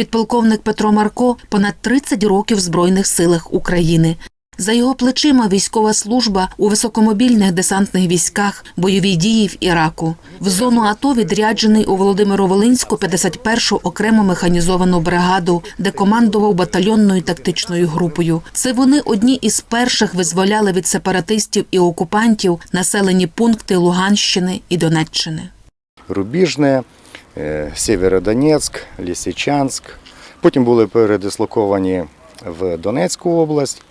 Підполковник Петро Марко понад 30 років в Збройних силах України. За його плечима військова служба у високомобільних десантних військах, бойові дії в Іраку. В зону АТО відряджений у Володимиро-Волинську 51-шу окремо механізовану бригаду, де командував батальйонною тактичною групою. Це вони одні із перших визволяли від сепаратистів і окупантів населені пункти Луганщини і Донеччини. Рубіжне, Сєвєродонецьк, Лісичанськ. Потім були передислоковані в Донецьку область.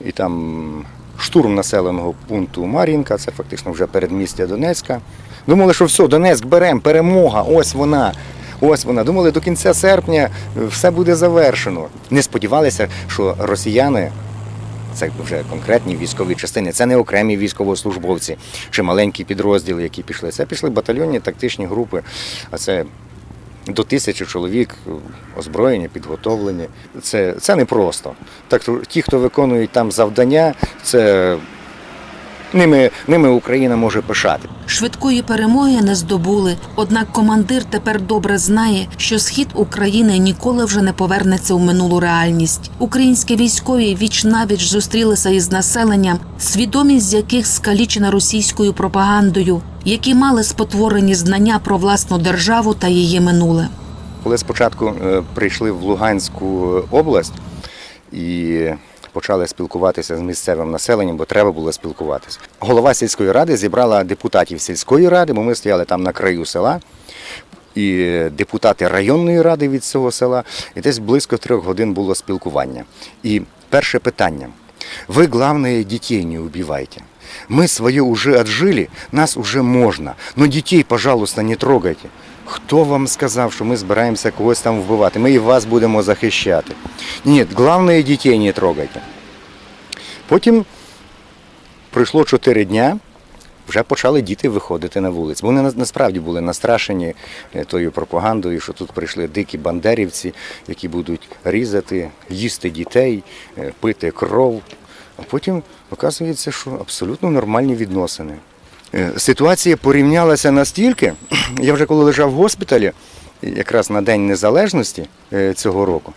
І там штурм населеного пункту Мар'їнка, це фактично вже передмістя Донецька. Думали, що все, Донецьк беремо, перемога, ось вона. Ось вона. Думали, до кінця серпня все буде завершено. Не сподівалися, що росіяни це вже конкретні військові частини, це не окремі військовослужбовці чи маленькі підрозділи, які пішли. Це пішли батальйонні тактичні групи, а це до тисячі чоловік озброєні, підготовлені. Це, це непросто. Так ті, хто виконують там завдання, це ними, ними Україна може пишати. Швидкої перемоги не здобули. Однак командир тепер добре знає, що схід України ніколи вже не повернеться у минулу реальність. Українські військові віч навіч зустрілися із населенням, свідомість з яких скалічена російською пропагандою, які мали спотворені знання про власну державу та її минуле. Коли спочатку е, прийшли в Луганську область і почали спілкуватися з місцевим населенням, бо треба було спілкуватися. Голова сільської ради зібрала депутатів сільської ради, бо ми стояли там на краю села. І депутати районної ради від цього села, і десь близько трьох годин було спілкування. І перше питання: ви, главное, дітей не убивайте. Мы свое уже отжили, нас уже можна. Но дітей, пожалуйста, не трогайте. Хто вам сказав, що ми збираємося когось там вбивати? Ми і вас будемо захищати. Ні, головне, дітей не трогайте. Потім пройшло 4 дня, вже почали діти виходити на вулицю. Вони насправді були настрашені е, тою пропагандою, що тут прийшли дикі бандерівці, які будуть різати, їсти дітей, е, пити кров. А потім оказується, що абсолютно нормальні відносини. Е, Ситуація порівнялася настільки, я вже коли лежав в госпіталі, якраз на День Незалежності е, цього року,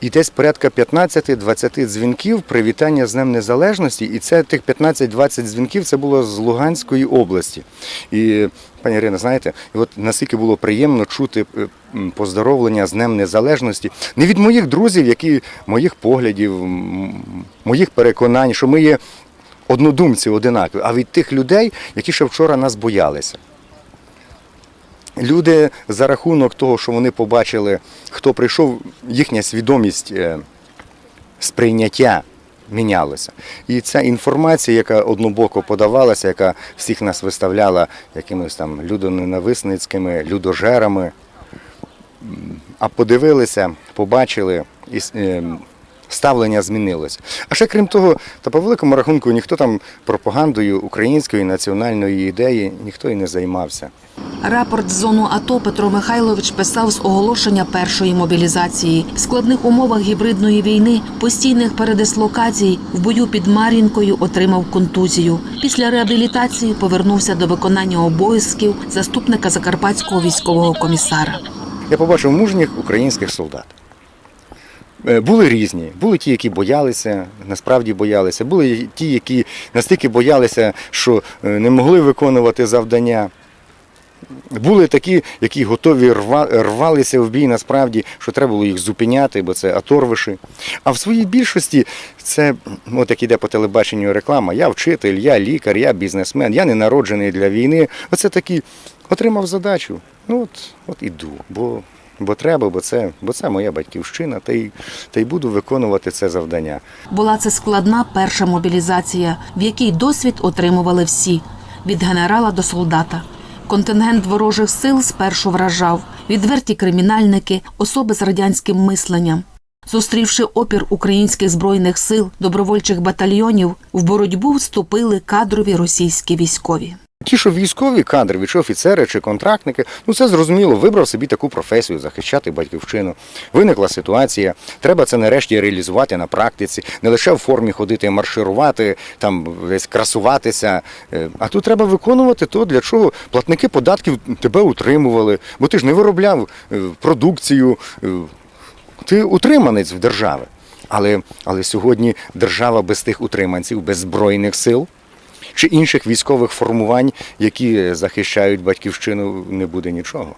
і десь порядка 15-20 дзвінків привітання з Днем Незалежності, і це тих 15-20 дзвінків це було з Луганської області. І пані Ірина, знаєте, от наскільки було приємно чути е, поздоровлення з Днем Незалежності не від моїх друзів, які моїх поглядів, моїх переконань, що ми є однодумці одинакові, а від тих людей, які ще вчора нас боялися. Люди за рахунок того, що вони побачили, хто прийшов, їхня свідомість е, сприйняття мінялася. І ця інформація, яка однобоко подавалася, яка всіх нас виставляла якимись там людоненависницькими, людожерами, а подивилися, побачили і е, ставлення змінилося. А ще крім того, та по великому рахунку ніхто там пропагандою української національної ідеї ніхто і не займався. Рапорт з зону АТО Петро Михайлович писав з оголошення першої мобілізації в складних умовах гібридної війни, постійних передислокацій в бою під Мар'їнкою отримав контузію. Після реабілітації повернувся до виконання обов'язків заступника закарпатського військового комісара. Я побачив мужніх українських солдат. Е, Були різні. Були ті, які боялися, насправді боялися. Були ті, які настільки боялися, що е, не могли виконувати завдання. Були такі, які готові рва- рвалися в бій насправді, що треба було їх зупиняти, бо це аторвиші. А в своїй більшості це, от як іде по телебаченню реклама, я вчитель, я лікар, я бізнесмен, я не народжений для війни. Оце такі отримав задачу. Ну от, от іду, бо, бо треба, бо це, бо це моя батьківщина, та й, та й буду виконувати це завдання. Була це складна перша мобілізація, в якій досвід отримували всі від генерала до солдата. Контингент ворожих сил спершу вражав відверті кримінальники, особи з радянським мисленням. Зустрівши опір українських збройних сил, добровольчих батальйонів, в боротьбу вступили кадрові російські військові. Ті, що військові кадри, чи офіцери, чи контрактники, ну це зрозуміло, вибрав собі таку професію, захищати батьківщину. Виникла ситуація, треба це нарешті реалізувати на практиці, не лише в формі ходити, марширувати, там десь красуватися. Е, А тут треба виконувати то, для чого платники податків тебе утримували, бо ти ж не виробляв е, продукцію, е, ти утриманець в держави. Але, але сьогодні держава без тих утриманців, без збройних сил чи інших військових формувань, які захищають батьківщину, не буде нічого.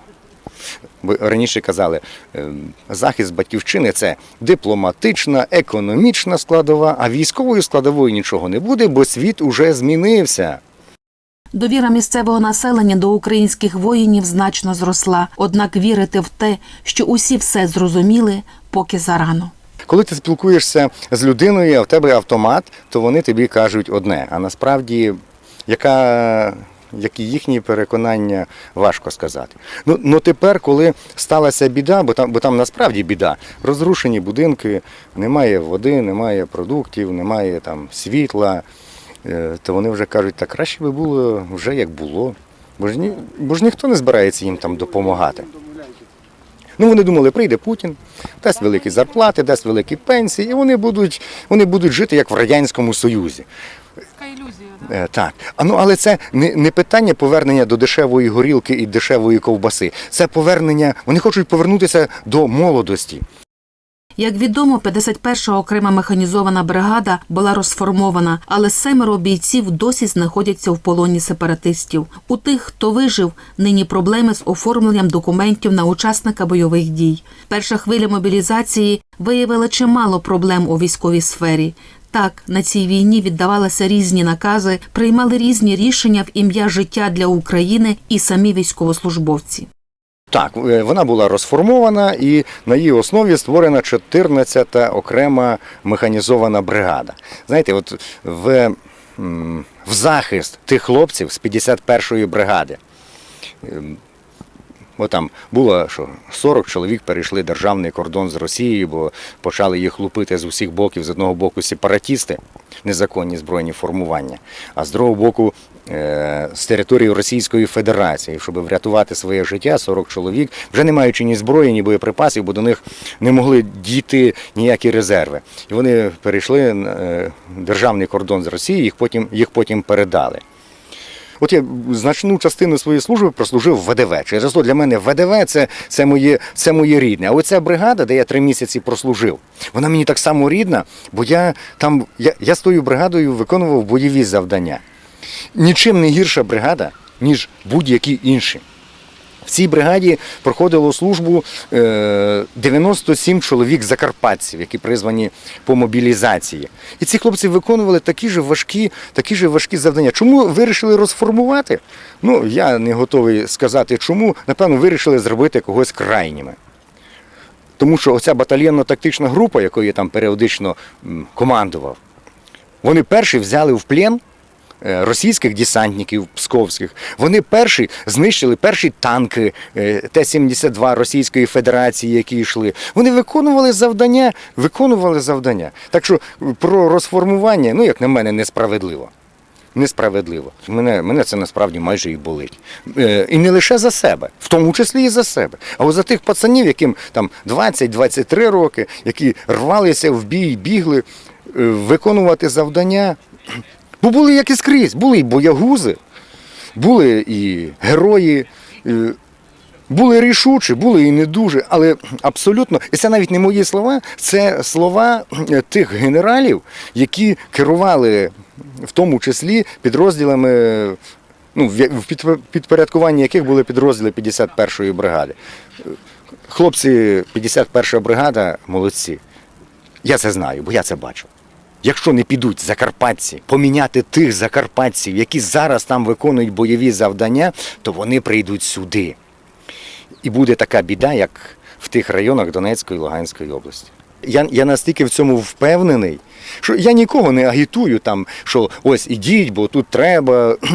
Бо раніше казали, ем, захист батьківщини це дипломатична, економічна складова, а військовою складовою нічого не буде, бо світ уже змінився. Довіра місцевого населення до українських воїнів значно зросла. Однак вірити в те, що усі все зрозуміли, поки зарано. Коли ти спілкуєшся з людиною, а в тебе автомат, то вони тобі кажуть одне. А насправді, яка, які їхні переконання, важко сказати. Ну, ну тепер, коли сталася біда, бо там, бо там насправді біда, розрушені будинки, немає води, немає продуктів, немає там світла, е, то вони вже кажуть, так краще би було вже як було. Бо ж, ні, бо ж ніхто не збирається їм там допомагати. Ну, вони думали, прийде Путін, дасть великі зарплати, дасть великі пенсії, і вони будуть, вони будуть жити як в Радянському Союзі. Така ілюзія. Да? Е, Так. А ну, але це не, не питання повернення до дешевої горілки і дешевої ковбаси. Це повернення, вони хочуть повернутися до молодості. Як відомо, 51-ша окрема механізована бригада була розформована, але семеро бійців досі знаходяться в полоні сепаратистів. У тих, хто вижив, нині проблеми з оформленням документів на учасника бойових дій. Перша хвиля мобілізації виявила чимало проблем у військовій сфері. Так, на цій війні віддавалися різні накази, приймали різні рішення в ім'я життя для України і самі військовослужбовці. Так, е, вона була розформована і на її основі створена 14-та окрема механізована бригада. Знаєте, от в, в захист тих хлопців з 51-ї бригади. Бо там було, що 40 чоловік перейшли державний кордон з Росією, бо почали їх лупити з усіх боків. З одного боку сепаратісти, незаконні збройні формування, а з другого боку е, з території Російської Федерації, щоб врятувати своє життя, 40 чоловік, вже не маючи ні зброї, ні боєприпасів, бо до них не могли дійти ніякі резерви. І вони перейшли е, державний кордон з Росією, їх потім, їх потім передали. От я значну частину своєї служби прослужив в ВДВ. Через то для мене ВДВ це, це, моє, це моє рідне. А оця бригада, де я три місяці прослужив, вона мені так само рідна, бо я там я, я з тою бригадою виконував бойові завдання. Нічим не гірша бригада, ніж будь-які інші. Цій бригаді проходило службу е, 97 чоловік закарпатців, які призвані по мобілізації. І ці хлопці виконували такі ж важкі, такі ж важкі завдання. Чому вирішили розформувати? Ну, я не готовий сказати чому. Напевно, вирішили зробити когось крайніми. Тому що оця батальйонно-тактична група, якою я там періодично командував, вони перші взяли в плен е, російських десантників псковських. Вони перші знищили перші танки е, Т-72 Російської Федерації, які йшли. Вони виконували завдання, виконували завдання. Так що про розформування, ну як на мене, несправедливо. Несправедливо. Мене, мене це насправді майже і болить. Е, і не лише за себе, в тому числі і за себе. А за тих пацанів, яким там 20-23 роки, які рвалися в бій, бігли е, виконувати завдання. Бо були як і скрізь, були і боягузи, були і герої. були рішучі, були і не дуже, але абсолютно, і це навіть не мої слова, це слова е, тих генералів, які керували в тому числі підрозділами, ну, в підпорядкуванні яких були підрозділи 51-ї бригади. Хлопці 51-ша бригада молодці. Я це знаю, бо я це бачу. Якщо не підуть закарпатці поміняти тих закарпатців, які зараз там виконують бойові завдання, то вони прийдуть сюди. І буде така біда, як в тих районах Донецької і Луганської області. Я, я настільки в цьому впевнений, що я нікого не агітую там, що ось ідіть, бо тут треба.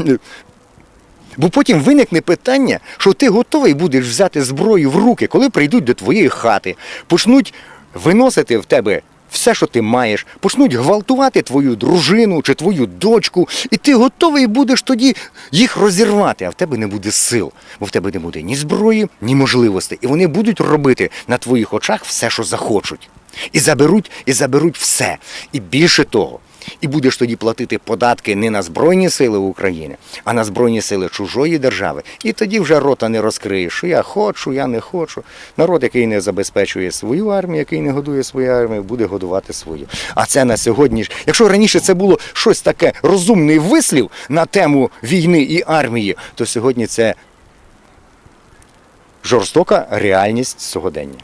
Бо потім виникне питання, що ти готовий будеш взяти зброю в руки, коли прийдуть до твоєї хати, почнуть виносити в тебе все, що ти маєш, почнуть гвалтувати твою дружину чи твою дочку, і ти готовий будеш тоді їх розірвати, а в тебе не буде сил, бо в тебе не буде ні зброї, ні можливостей. І вони будуть робити на твоїх очах все, що захочуть. І заберуть, і заберуть все. І більше того. І будеш тоді платити податки не на Збройні сили України, а на Збройні сили чужої держави. І тоді вже рота не розкриєш, що я хочу, я не хочу. Народ, який не забезпечує свою армію, який не годує свою армію, буде годувати свою. А це на сьогодні ж. Якщо раніше це було щось таке розумний вислів на тему війни і армії, то сьогодні це жорстока реальність сьогодення.